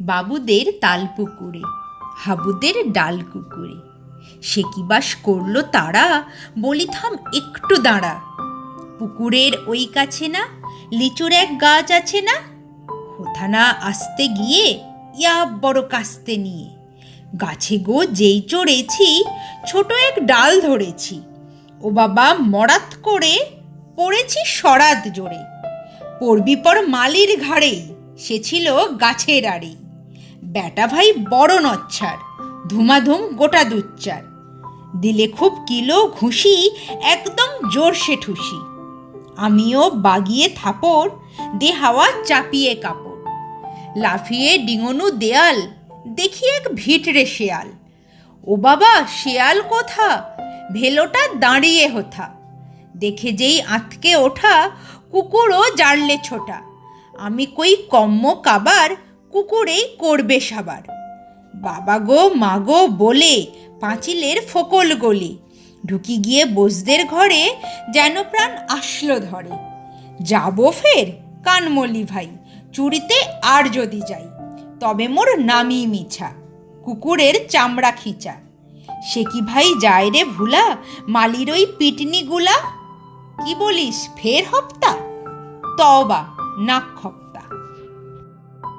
বাবুদের তালপুকুরে, হাবুদের ডাল কুকুরে সে কি বাস করল তারা? বলি থাম একটু দাঁড়া। পুকুরের ওই কাছে না, লিচুর এক গাছ আছে না? হোথানা আসতে গিয়ে, ইয়া বড় কাস্তে নিয়ে। গাছে গো যেই চড়েছি, ছোট এক ডাল ধরেছি। ও বাবা, মরাত করে পড়েছি সরাত জোরে। পড়বি পর মালির ঘাড়েই, সে ছিল গাছের আড়েই। ব্যাটা ভাই বড় নচ্ছার, ধুমাধুম গোটা দুচ্চার দিলে খুব কিলো ঘুষি, একদম জোরসে ঠুসি। আমিও বাগিয়ে থাপড় দে হাওয়া চাপিয়ে কাপড়। লাফিয়ে ডিঙনু দেয়াল, দেখি এক ভিটরে শেয়াল। ও বাবা, শেয়াল কোথা? ভেলোটা দাঁড়িয়ে হোথা। দেখে যেই আঁতকে ওঠা, কুকুরও জানলে ছোটা। আমি কই কম্ম কাবার কুকুরেই করবে সাবার। বাবা গো, মা গো, বলে পাঁচিলের ফোকল গলি। ঢুকি গিয়ে বসদের ঘরে যেন প্রাণ আসলো ধরে। যাব ফের কানমলি ভাই, চুরিতে আর যদি যাই, তবে মোর নামি মিছা, কুকুরের চামড়া খিচা। সে কি ভাই যায় রে ভুলা, মালির ওই পিটনিগুলা? কি বলিস, ফের হপ্তা? তবা নাক খপ্তা